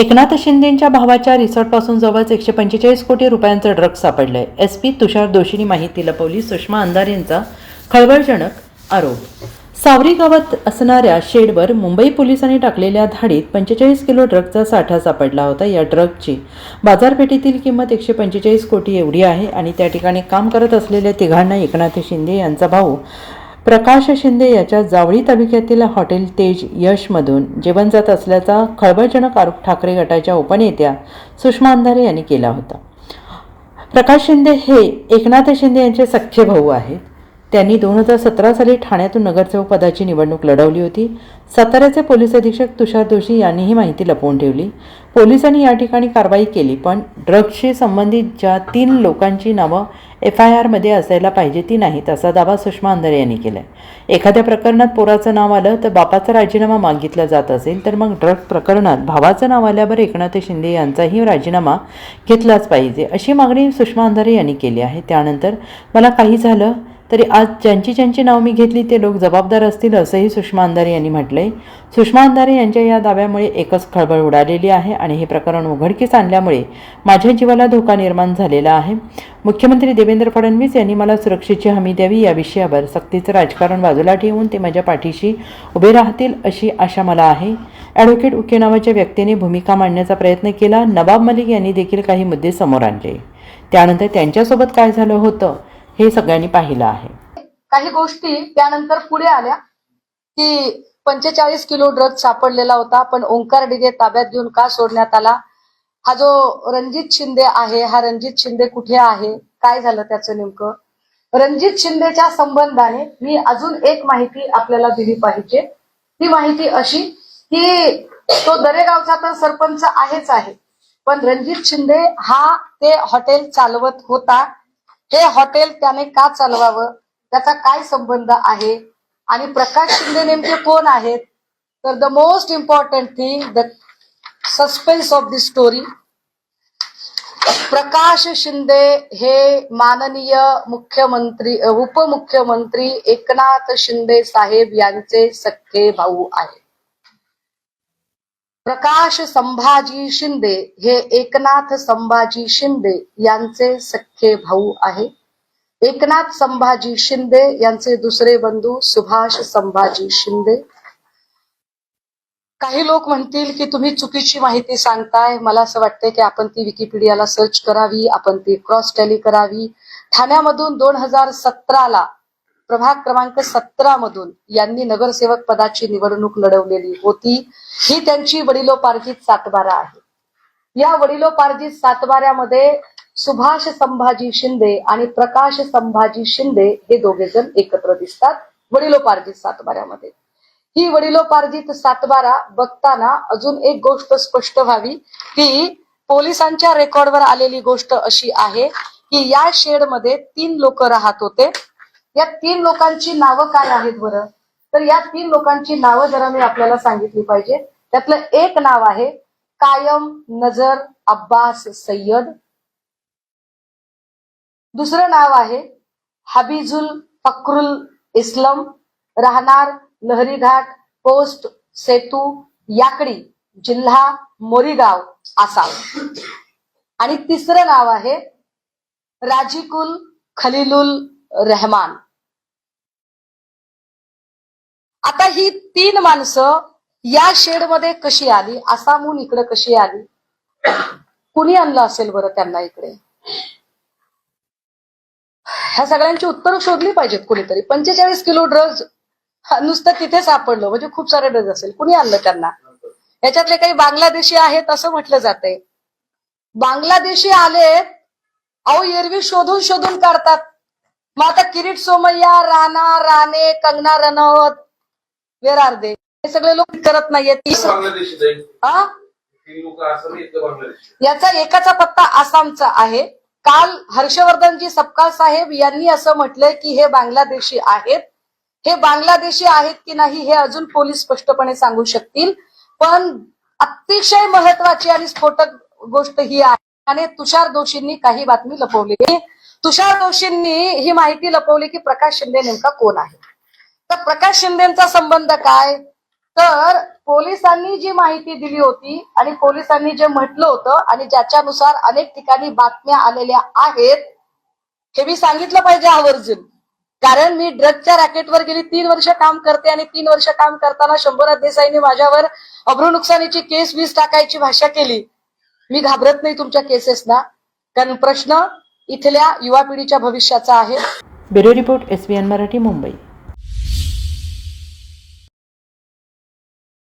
एकनाथ शिंदेंच्या भावाच्या रिसॉर्टपासून जवळच एकशे पंचेचाळीस कोटी रुपयांचं ड्रग्ज सापडलंय. एस पी तुषार दोषींनी माहिती लपवली सुषमा अंधार यांचा खळबळजनक आरोप. सावरी गावात असणाऱ्या शेडवर मुंबई पोलिसांनी टाकलेल्या धाडीत पंचेचाळीस किलो ड्रगचा साठा सापडला होता. या ड्रगची बाजारपेठेतील किंमत एकशे पंचेचाळीस कोटी एवढी आहे आणि त्या ठिकाणी काम करत असलेल्या तिघांना एकनाथ शिंदे यांचा भाऊ प्रकाश शिंदे याच्या जावळी तालुक्यातील हॉटेल तेज यशमधून जेवण जात असल्याचा खळबळजनक आरोप ठाकरे गटाच्या उपनेत्या सुषमा अंधारे यांनी केला होता. प्रकाश शिंदे हे एकनाथ शिंदे यांचे सख्खे भाऊ आहेत. त्यांनी दोन हजार सतरा साली ठाण्यातून नगरसेवक पदाची निवडणूक लढवली होती. साताऱ्याचे पोलीस अधीक्षक तुषार जोशी यांनी ही माहिती लपवून ठेवली. पोलिसांनी या ठिकाणी कारवाई केली पण ड्रग्सशी संबंधित ज्या तीन लोकांची नावं एफ आय आरमध्ये असायला पाहिजे ती नाहीत असा दावा सुषमा अंधारे यांनी केला एखाद्या प्रकरणात पोराचं नाव आलं तर बापाचा राजीनामा मागितला जात असेल तर मग ड्रग प्रकरणात भावाचं नाव आल्यावर एकनाथ शिंदे यांचाही राजीनामा घेतलाच पाहिजे अशी मागणी सुषमा अंधारे यांनी केली आहे. त्यानंतर मला काही झालं तरी आज ज्यांची ज्यांची नाव मी घेतली ते लोक जबाबदार असतील असंही सुषमा अंधारे यांनी म्हटलंय. सुषमा अंधारे यांच्या या दाव्यामुळे एकच खळबळ उडालेली आहे आणि हे प्रकरण उघडकीस आणल्यामुळे माझ्या जीवाला धोका निर्माण झालेला आहे. मुख्यमंत्री देवेंद्र फडणवीस यांनी मला सुरक्षेची हमी द्यावी या विषयावर सक्तीचं राजकारण बाजूला ठेवून ते माझ्या पाठीशी उभे राहतील अशी आशा मला आहे. ॲडव्होकेट उके नावाच्या व्यक्तीने भूमिका मांडण्याचा प्रयत्न केला. नवाब मलिक यांनी देखील काही मुद्दे समोर आणले. त्यानंतर त्यांच्यासोबत काय झालं होतं? हे सगळ्यांनी पाहिलं आहे. काही गोष्टी त्यानंतर पुढे आल्या की पंचेचाळीस किलो ड्रग सापडलेला होता पण ओंकार डिगे ताब्यात घेऊन का सोडण्यात आला? हा जो रणजित शिंदे आहे हा रणजित शिंदे कुठे आहे? काय झालं त्याचं नेमकं? रणजित शिंदेच्या संबंधाने मी अजून एक माहिती आपल्याला दिली पाहिजे. ती माहिती अशी की तो दरेगावचा तर सरपंच आहेच आहे पण रणजित शिंदे हा ते हॉटेल चालवत होता. हे हॉटेल त्याने का चालवावं? त्याचा काय संबंध आहे? आणि प्रकाश शिंदे नेमके कोण आहेत? तर the most important thing the suspense of the story Prakash Shinde हे माननीय मुख्यमंत्री उपमुख्यमंत्री एकनाथ शिंदे साहेब यांचे सख्खे भाऊ आहेत. प्रकाश संभाजी शिंदे हे एकनाथ संभाजी शिंदे यांचे सख्खे भाऊ आहे. एकनाथ संभाजी शिंदे यांचे दुसरे बंधू सुभाष संभाजी शिंदे. काही लोक म्हणतील की तुम्ही चुकीची माहिती सांगताय. मला असं वाटतंय की आपण ती विकिपीडियाला सर्च करावी आपण ती क्रॉस टॅली करावी. ठाण्यामधून दोन हजार सतराला प्रभाग क्रमांक सतरा मधून यांनी नगरसेवक पदाची निवडणूक लढवलेली होती. ही त्यांची वडिलोपार्जित सातबारा आहे. या वडिलोपार्जित सातबाऱ्यामध्ये सुभाष संभाजी शिंदे आणि प्रकाश संभाजी शिंदे हे दोघे जण एकत्र दिसतात वडिलोपार्जित सातबाऱ्यामध्ये. ही वडिलोपार्जित सातबारा बघताना अजून एक गोष्ट स्पष्ट व्हावी की पोलिसांच्या रेकॉर्डवर आलेली गोष्ट अशी आहे की या शेडमध्ये तीन लोक राहत होते. या तीन लोकांची नावं काय आहेत बरं? तर या तीन लोकांची नावं जरा मी आपल्याला सांगितली पाहिजे. त्यातलं एक नाव आहे कायम नजर अब्बास सय्यद. दुसरं नाव आहे हबीजुल फक्रुल इस्लम. राहणार लहरीघाट पोस्ट सेतू याकडी जिल्हा मोरीगाव आसाम. आणि तिसरं नाव आहे राजिकुल खलीलुल रहमान. आता ही तीन माणसं या शेडमध्ये कशी आली? आसामहून इकडे कशी आली? कुणी आणलं असेल बरं त्यांना इकडे? ह्या सगळ्यांची उत्तरं शोधली पाहिजेत कुणीतरी. पंचेचाळीस किलो ड्रग्ज नुसतं तिथे सापडलं. म्हणजे खूप सारे ड्रग्ज असेल. कुणी आणलं त्यांना? याच्यातले काही बांगलादेशी आहेत असं म्हटलं जाते बांगलादेशी आलेत. अहो एरवी शोधून शोधून काढतात. मग आता Kirit Somaiya Rana Rane Kangana Ranaut where are they हे सगळे लोक करत नाहीयेत. बांगलादेशी जाईल हा? तीन लोक असं नाही इथं बांगलादेशी याचा एकाचा पत्ता आसामचा आहे. काल हर्षवर्धनजी सपकाळ साहेब यांनी असं म्हटलंय की हे बांगलादेशी आहेत. हे बांगलादेशी आहेत की नाही हे अजून पोलीस स्पष्टपणे सांगू शकतील. पण अतिशय महत्वाची आणि स्फोटक गोष्ट ही आहे. आणि तुषार दोशींनी काही बातमी लपवली तुषार जोशींनी ही माहिती लपवली की प्रकाश शिंदे नेमका कोण आहे? तर प्रकाश शिंदेचा संबंध काय? तर पोलिसांनी जी माहिती दिली होती आणि पोलिसांनी जे म्हटलं होतं आणि ज्याच्यानुसार अनेक ठिकाणी बातम्या आलेल्या आहेत हे मी सांगितलं पाहिजे आवर्जून. कारण मी ड्रगच्या रॅकेटवर गेली तीन वर्ष काम करते आणि तीन वर्ष काम करताना शंभरात देसाईने माझ्यावर अब्रू नुकसानीची केस वीस टाकायची भाषा केली. मी घाबरत नाही तुमच्या केसेसना. कारण प्रश्न इथल्या युवा पिढीच्या भविष्याचा आहे. Bureau report S Marathi Mumbai.